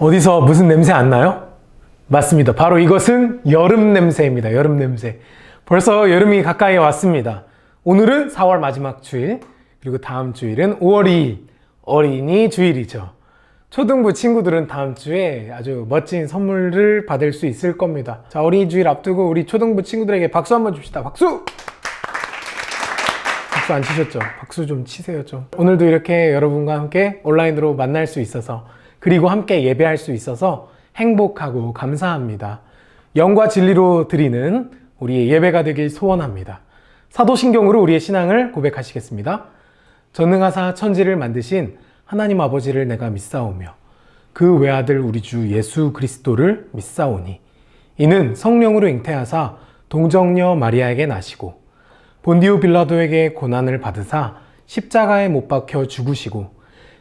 어디서 무슨 냄새 안 나요? 맞습니다. 바로 이것은 여름 냄새입니다. 여름 냄새. 벌써 여름이 가까이 왔습니다. 오늘은 4월 마지막 주일, 그리고 다음 주일은 5월 2일, 어린이 주일이죠. 초등부 친구들은 다음 주에 아주 멋진 선물을 받을 수 있을 겁니다. 자, 어린이 주일 앞두고 우리 초등부 친구들에게 박수 한번 줍시다. 박수! 박수 안 치셨죠? 박수 좀 치세요, 좀. 오늘도 이렇게 여러분과 함께 온라인으로 만날 수 있어서, 그리고 함께 예배할 수 있어서 행복하고 감사합니다. 영과 진리로 드리는 우리의 예배가 되길 소원합니다. 사도신경으로 우리의 신앙을 고백하시겠습니다. 전능하사 천지를 만드신 하나님 아버지를 내가 믿사오며 그 외아들 우리 주 예수 그리스도를 믿사오니 이는 성령으로 잉태하사 동정녀 마리아에게 나시고 본디오 빌라도에게 고난을 받으사 십자가에 못 박혀 죽으시고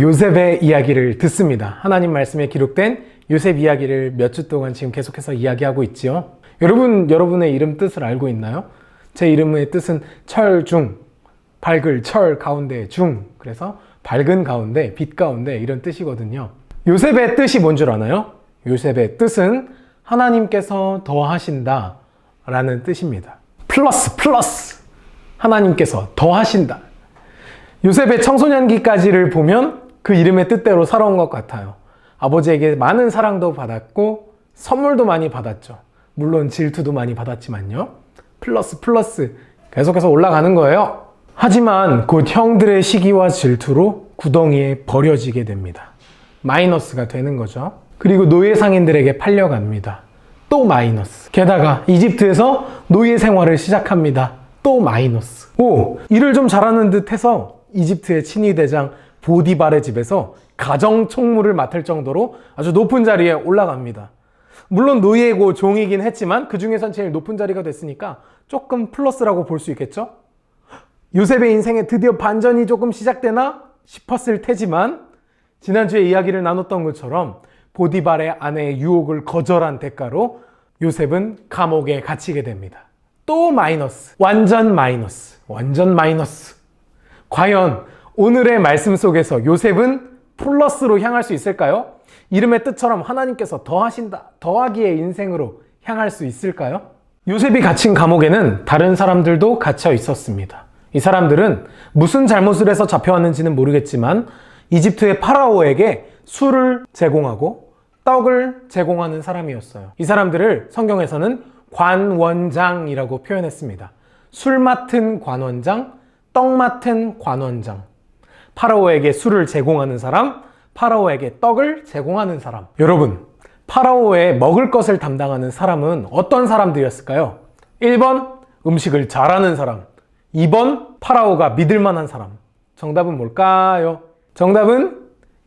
요셉의 이야기를 듣습니다. 하나님 말씀에 기록된 요셉 이야기를 몇 주 동안 지금 계속해서 이야기하고 있지요. 여러분, 여러분의 이름 뜻을 알고 있나요? 제 이름의 뜻은 철중, 밝을 철 가운데 중. 그래서 밝은 가운데, 빛 가운데 이런 뜻이거든요. 요셉의 뜻이 뭔 줄 아나요? 요셉의 뜻은 하나님께서 더하신다 라는 뜻입니다. 플러스, 플러스. 하나님께서 더하신다. 요셉의 청소년기까지를 보면 그 이름의 뜻대로 살아온 것 같아요. 아버지에게 많은 사랑도 받았고 선물도 많이 받았죠. 물론 질투도 많이 받았지만요. 플러스 플러스 계속해서 올라가는 거예요. 하지만 곧 형들의 시기와 질투로 구덩이에 버려지게 됩니다. 마이너스가 되는 거죠. 그리고 노예 상인들에게 팔려갑니다. 또 마이너스. 게다가 이집트에서 노예 생활을 시작합니다. 또 마이너스. 오, 일을 좀 잘하는 듯 해서 이집트의 친위 대장 보디발의 집에서 가정 총무를 맡을 정도로 아주 높은 자리에 올라갑니다. 물론 노예고 종이긴 했지만 그 중에선 제일 높은 자리가 됐으니까 조금 플러스라고 볼 수 있겠죠? 요셉의 인생에 드디어 반전이 조금 시작되나 싶었을 테지만 지난주에 이야기를 나눴던 것처럼 보디발의 아내의 유혹을 거절한 대가로 요셉은 감옥에 갇히게 됩니다. 또 마이너스. 완전 마이너스. 완전 마이너스. 과연 오늘의 말씀 속에서 요셉은 플러스로 향할 수 있을까요? 이름의 뜻처럼 하나님께서 더하신다, 더하기의 인생으로 향할 수 있을까요? 요셉이 갇힌 감옥에는 다른 사람들도 갇혀 있었습니다. 이 사람들은 무슨 잘못을 해서 잡혀왔는지는 모르겠지만 이집트의 파라오에게 술을 제공하고 떡을 제공하는 사람이었어요. 이 사람들을 성경에서는 관원장이라고 표현했습니다. 술 맡은 관원장, 떡 맡은 관원장. 파라오에게 술을 제공하는 사람, 파라오에게 떡을 제공하는 사람. 여러분, 파라오의 먹을 것을 담당하는 사람은 어떤 사람들이었을까요? 1번, 음식을 잘하는 사람. 2번, 파라오가 믿을 만한 사람. 정답은 뭘까요? 정답은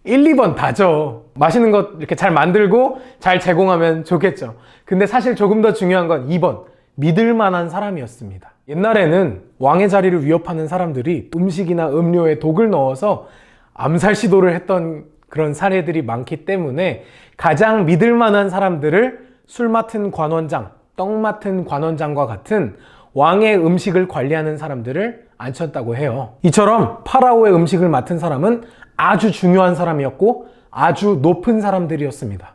1, 2번 다죠. 맛있는 것 이렇게 잘 만들고 잘 제공하면 좋겠죠. 근데 사실 조금 더 중요한 건 2번, 믿을 만한 사람이었습니다. 옛날에는 왕의 자리를 위협하는 사람들이 음식이나 음료에 독을 넣어서 암살 시도를 했던 그런 사례들이 많기 때문에 가장 믿을 만한 사람들을 술 맡은 관원장, 떡 맡은 관원장과 같은 왕의 음식을 관리하는 사람들을 앉혔다고 해요. 이처럼 파라오의 음식을 맡은 사람은 아주 중요한 사람이었고 아주 높은 사람들이었습니다.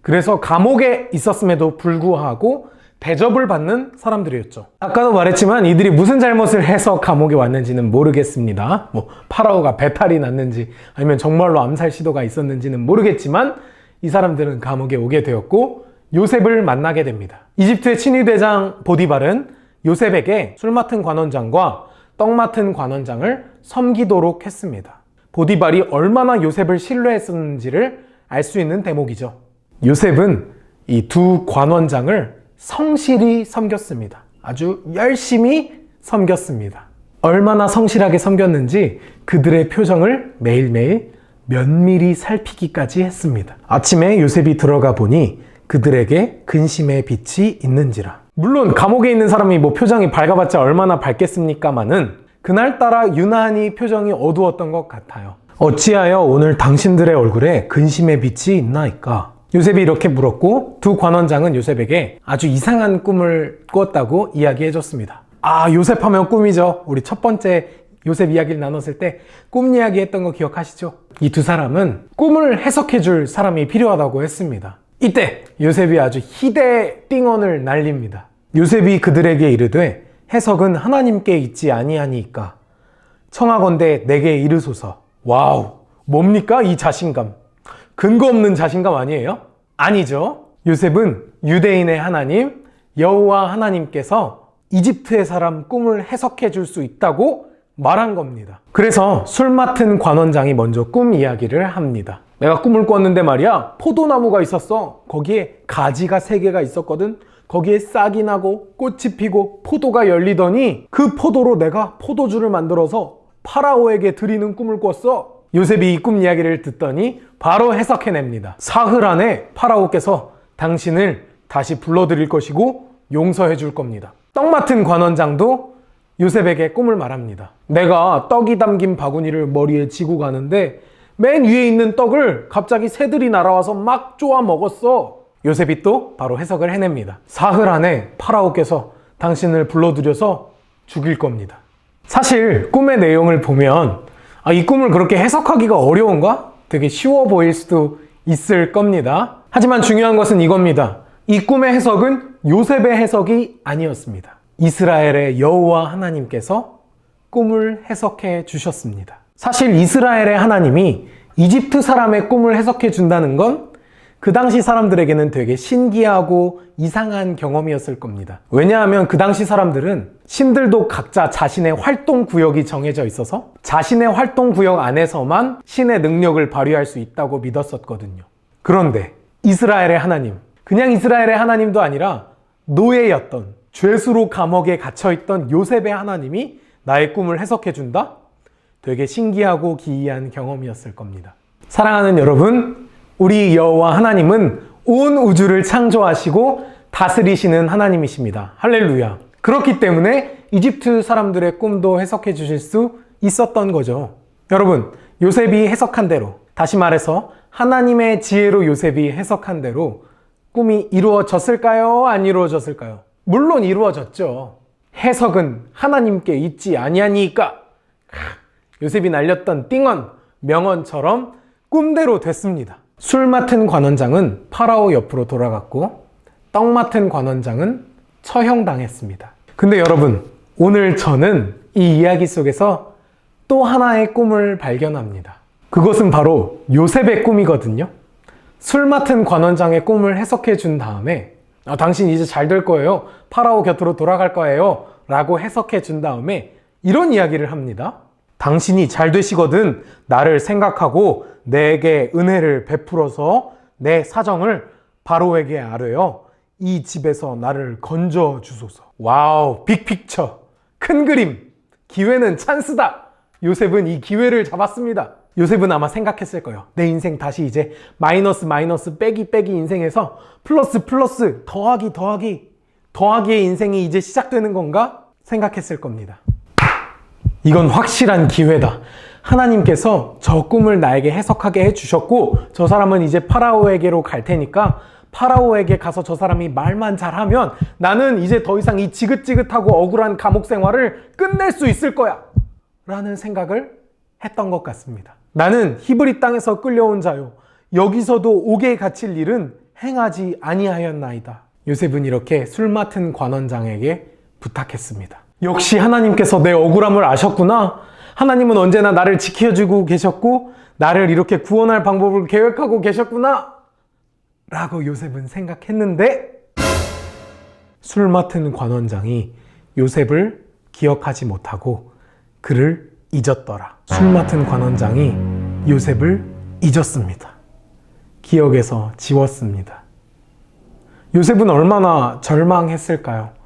그래서 감옥에 있었음에도 불구하고 대접을 받는 사람들이었죠. 아까도 말했지만 이들이 무슨 잘못을 해서 감옥에 왔는지는 모르겠습니다. 뭐 파라오가 배탈이 났는지 아니면 정말로 암살 시도가 있었는지는 모르겠지만 이 사람들은 감옥에 오게 되었고 요셉을 만나게 됩니다. 이집트의 친위대장 보디발은 요셉에게 술 맡은 관원장과 떡 맡은 관원장을 섬기도록 했습니다. 보디발이 얼마나 요셉을 신뢰했었는지를 알 수 있는 대목이죠. 요셉은 이 두 관원장을 성실히 섬겼습니다. 아주 열심히 섬겼습니다. 얼마나 성실하게 섬겼는지 그들의 표정을 매일매일 면밀히 살피기까지 했습니다. 아침에 요셉이 들어가 보니 그들에게 근심의 빛이 있는지라. 물론 감옥에 있는 사람이 뭐 표정이 밝아봤자 얼마나 밝겠습니까마는 그날따라 유난히 표정이 어두웠던 것 같아요. 어찌하여 오늘 당신들의 얼굴에 근심의 빛이 있나이까? 요셉이 이렇게 물었고 두 관원장은 요셉에게 아주 이상한 꿈을 꿨다고 이야기해 줬습니다. 아, 요셉 하면 꿈이죠. 우리 첫 번째 요셉 이야기를 나눴을 때 꿈 이야기 했던 거 기억하시죠? 이 두 사람은 꿈을 해석해 줄 사람이 필요하다고 했습니다. 이때 요셉이 아주 희대 띵언을 날립니다. 요셉이 그들에게 이르되 해석은 하나님께 있지 아니하니까 청하건대 내게 이르소서. 와우, 뭡니까 이 자신감? 근거 없는 자신감 아니에요? 아니죠. 요셉은 유대인의 하나님 여호와 하나님께서 이집트의 사람 꿈을 해석해 줄 수 있다고 말한 겁니다. 그래서 술 맡은 관원장이 먼저 꿈 이야기를 합니다. 내가 꿈을 꿨는데 말이야 포도나무가 있었어. 거기에 가지가 세 개가 있었거든. 거기에 싹이 나고 꽃이 피고 포도가 열리더니 그 포도로 내가 포도주를 만들어서 파라오에게 드리는 꿈을 꿨어. 요셉이 이 꿈 이야기를 듣더니 바로 해석해냅니다. 사흘 안에 파라오께서 당신을 다시 불러드릴 것이고 용서해 줄 겁니다. 떡 맡은 관원장도 요셉에게 꿈을 말합니다. 내가 떡이 담긴 바구니를 머리에 지고 가는데 맨 위에 있는 떡을 갑자기 새들이 날아와서 막 쪼아 먹었어. 요셉이 또 바로 해석을 해냅니다. 사흘 안에 파라오께서 당신을 불러들여서 죽일 겁니다. 사실 꿈의 내용을 보면 아, 이 꿈을 그렇게 해석하기가 어려운가? 되게 쉬워 보일 수도 있을 겁니다. 하지만 중요한 것은 이겁니다. 이 꿈의 해석은 요셉의 해석이 아니었습니다. 이스라엘의 여호와 하나님께서 꿈을 해석해 주셨습니다. 사실 이스라엘의 하나님이 이집트 사람의 꿈을 해석해 준다는 건 그 당시 사람들에게는 되게 신기하고 이상한 경험이었을 겁니다. 왜냐하면 그 당시 사람들은 신들도 각자 자신의 활동 구역이 정해져 있어서 자신의 활동 구역 안에서만 신의 능력을 발휘할 수 있다고 믿었었거든요. 그런데 이스라엘의 하나님, 그냥 이스라엘의 하나님도 아니라 노예였던 죄수로 감옥에 갇혀있던 요셉의 하나님이 나의 꿈을 해석해 준다? 되게 신기하고 기이한 경험이었을 겁니다. 사랑하는 여러분, 우리 여호와 하나님은 온 우주를 창조하시고 다스리시는 하나님이십니다. 할렐루야. 그렇기 때문에 이집트 사람들의 꿈도 해석해 주실 수 있었던 거죠. 여러분, 요셉이 해석한 대로, 다시 말해서 하나님의 지혜로 요셉이 해석한 대로 꿈이 이루어졌을까요? 안 이루어졌을까요? 물론 이루어졌죠. 해석은 하나님께 있지 아니하니까. 요셉이 날렸던 띵언, 명언처럼 꿈대로 됐습니다. 술 맡은 관원장은 파라오 옆으로 돌아갔고 떡 맡은 관원장은 처형당했습니다. 근데 여러분, 오늘 저는 이 이야기 속에서 또 하나의 꿈을 발견합니다. 그것은 바로 요셉의 꿈이거든요. 술 맡은 관원장의 꿈을 해석해 준 다음에 아, 당신 이제 잘 될 거예요. 파라오 곁으로 돌아갈 거예요. 라고 해석해 준 다음에 이런 이야기를 합니다. 당신이 잘 되시거든 나를 생각하고 내게 은혜를 베풀어서 내 사정을 바로에게 아뢰어 이 집에서 나를 건져 주소서. 와우, 빅픽처. 큰 그림. 기회는 찬스다. 요셉은 이 기회를 잡았습니다. 요셉은 아마 생각했을 거예요. 내 인생 다시 이제 마이너스 마이너스 빼기 빼기 인생에서 플러스 플러스 더하기 더하기 더하기의 인생이 이제 시작되는 건가? 생각했을 겁니다. 이건 확실한 기회다. 하나님께서 저 꿈을 나에게 해석하게 해주셨고, 저 사람은 이제 파라오에게로 갈 테니까, 파라오에게 가서 저 사람이 말만 잘하면 나는 이제 더 이상 이 지긋지긋하고 억울한 감옥 생활을 끝낼 수 있을 거야. 라는 생각을 했던 것 같습니다. 나는 히브리 땅에서 끌려온 자요. 여기서도 옥에 갇힐 일은 행하지 아니하였나이다. 요셉은 이렇게 술 맡은 관원장에게 부탁했습니다. 역시 하나님께서 내 억울함을 아셨구나. 하나님은 언제나 나를 지켜주고 계셨고, 나를 이렇게 구원할 방법을 계획하고 계셨구나. 라고 요셉은 생각했는데, 술 맡은 관원장이 요셉을 기억하지 못하고 그를 잊었더라. 술 맡은 관원장이 요셉을 잊었습니다. 기억에서 지웠습니다. 요셉은 얼마나 절망했을까요?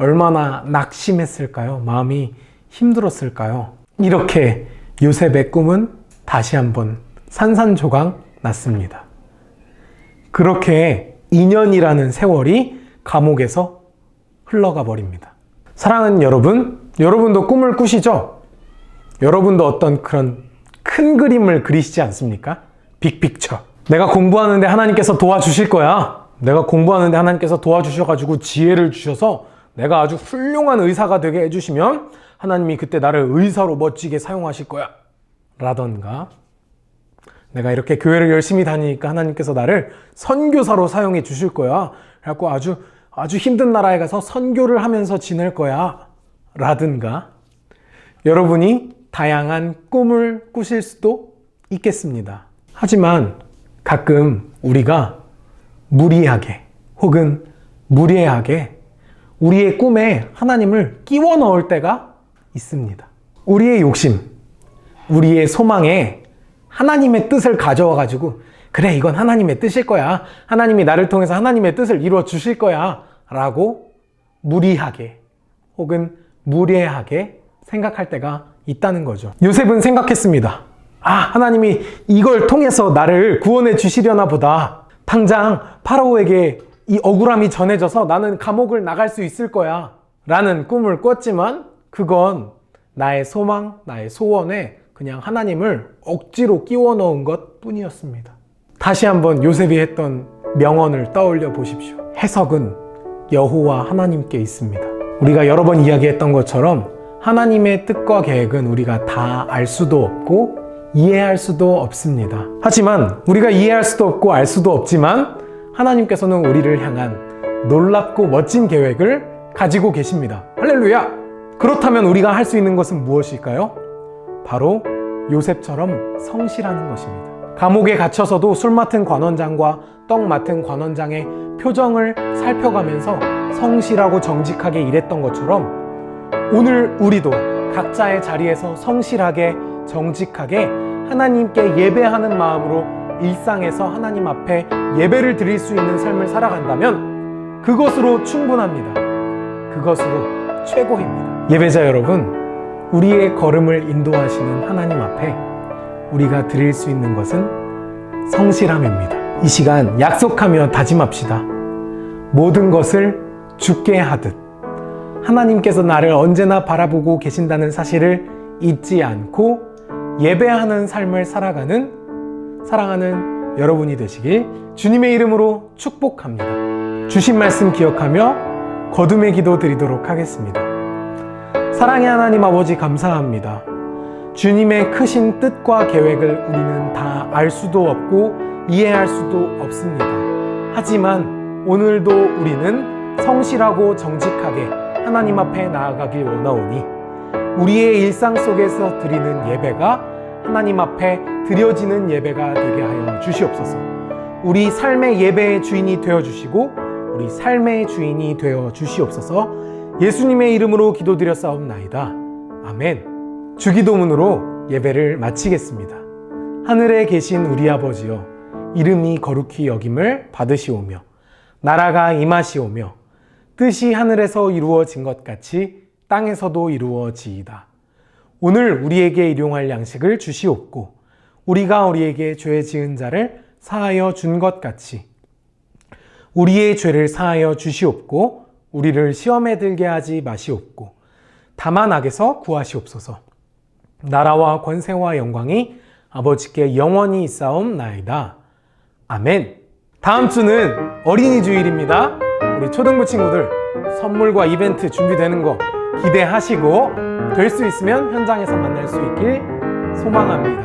얼마나 낙심했을까요? 마음이 힘들었을까요? 이렇게 요셉의 꿈은 다시 한번 산산조각 났습니다. 그렇게 2년이라는 세월이 감옥에서 흘러가 버립니다. 사랑하는 여러분, 여러분도 꿈을 꾸시죠? 여러분도 어떤 그런 큰 그림을 그리시지 않습니까? 빅픽처. 내가 공부하는데 하나님께서 도와주실 거야. 내가 공부하는데 하나님께서 도와주셔가지고 지혜를 주셔서 내가 아주 훌륭한 의사가 되게 해주시면 하나님이 그때 나를 의사로 멋지게 사용하실 거야. 라던가. 내가 이렇게 교회를 열심히 다니니까 하나님께서 나를 선교사로 사용해 주실 거야. 그래갖고 아주, 아주 힘든 나라에 가서 선교를 하면서 지낼 거야. 라든가. 여러분이 다양한 꿈을 꾸실 수도 있겠습니다. 하지만 가끔 우리가 무리하게 혹은 무례하게 우리의 꿈에 하나님을 끼워 넣을 때가 있습니다. 우리의 욕심, 우리의 소망에 하나님의 뜻을 가져와 가지고 그래 이건 하나님의 뜻일 거야. 하나님이 나를 통해서 하나님의 뜻을 이루어 주실 거야. 라고 무리하게 혹은 무례하게 생각할 때가 있다는 거죠. 요셉은 생각했습니다. 아, 하나님이 이걸 통해서 나를 구원해 주시려나 보다. 당장 파라오에게 이 억울함이 전해져서 나는 감옥을 나갈 수 있을 거야. 라는 꿈을 꿨지만 그건 나의 소망, 나의 소원에 그냥 하나님을 억지로 끼워 넣은 것 뿐이었습니다. 다시 한번 요셉이 했던 명언을 떠올려 보십시오. 해석은 여호와 하나님께 있습니다. 우리가 여러 번 이야기했던 것처럼 하나님의 뜻과 계획은 우리가 다 알 수도 없고 이해할 수도 없습니다. 하지만 우리가 이해할 수도 없고 알 수도 없지만 하나님께서는 우리를 향한 놀랍고 멋진 계획을 가지고 계십니다. 할렐루야! 그렇다면 우리가 할 수 있는 것은 무엇일까요? 바로 요셉처럼 성실하는 것입니다. 감옥에 갇혀서도 술 맡은 관원장과 떡 맡은 관원장의 표정을 살펴가면서 성실하고 정직하게 일했던 것처럼 오늘 우리도 각자의 자리에서 성실하게 정직하게 하나님께 예배하는 마음으로 일상에서 하나님 앞에 예배를 드릴 수 있는 삶을 살아간다면 그것으로 충분합니다. 그것으로 최고입니다. 예배자 여러분, 우리의 걸음을 인도하시는 하나님 앞에 우리가 드릴 수 있는 것은 성실함입니다. 이 시간 약속하며 다짐합시다. 모든 것을 죽게 하듯 하나님께서 나를 언제나 바라보고 계신다는 사실을 잊지 않고 예배하는 삶을 살아가는 사랑하는 여러분이 되시길 주님의 이름으로 축복합니다. 주신 말씀 기억하며 거듭의 기도 드리도록 하겠습니다. 사랑의 하나님 아버지 감사합니다. 주님의 크신 뜻과 계획을 우리는 다 알 수도 없고 이해할 수도 없습니다. 하지만 오늘도 우리는 성실하고 정직하게 하나님 앞에 나아가길 원하오니 우리의 일상 속에서 드리는 예배가 하나님 앞에 드려지는 예배가 되게 하여 주시옵소서. 우리 삶의 예배의 주인이 되어 주시고 우리 삶의 주인이 되어 주시옵소서. 예수님의 이름으로 기도드렸사옵나이다. 아멘. 주기도문으로 예배를 마치겠습니다. 하늘에 계신 우리 아버지여 이름이 거룩히 여김을 받으시오며 나라가 임하시오며 뜻이 하늘에서 이루어진 것 같이 땅에서도 이루어지이다. 오늘 우리에게 일용할 양식을 주시옵고 우리가 우리에게 죄 지은 자를 사하여 준 것 같이 우리의 죄를 사하여 주시옵고 우리를 시험에 들게 하지 마시옵고 다만 악에서 구하시옵소서. 나라와 권세와 영광이 아버지께 영원히 있사옵나이다. 아멘. 다음 주는 어린이 주일입니다. 우리 초등부 친구들 선물과 이벤트 준비되는 거 기대하시고 될 수 있으면 현장에서 만날 수 있길 소망합니다.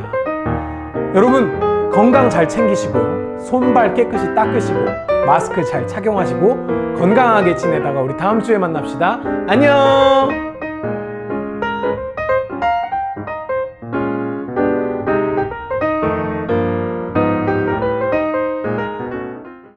여러분 건강 잘 챙기시고요. 손발 깨끗이 닦으시고 마스크 잘 착용하시고 건강하게 지내다가 우리 다음 주에 만납시다. 안녕.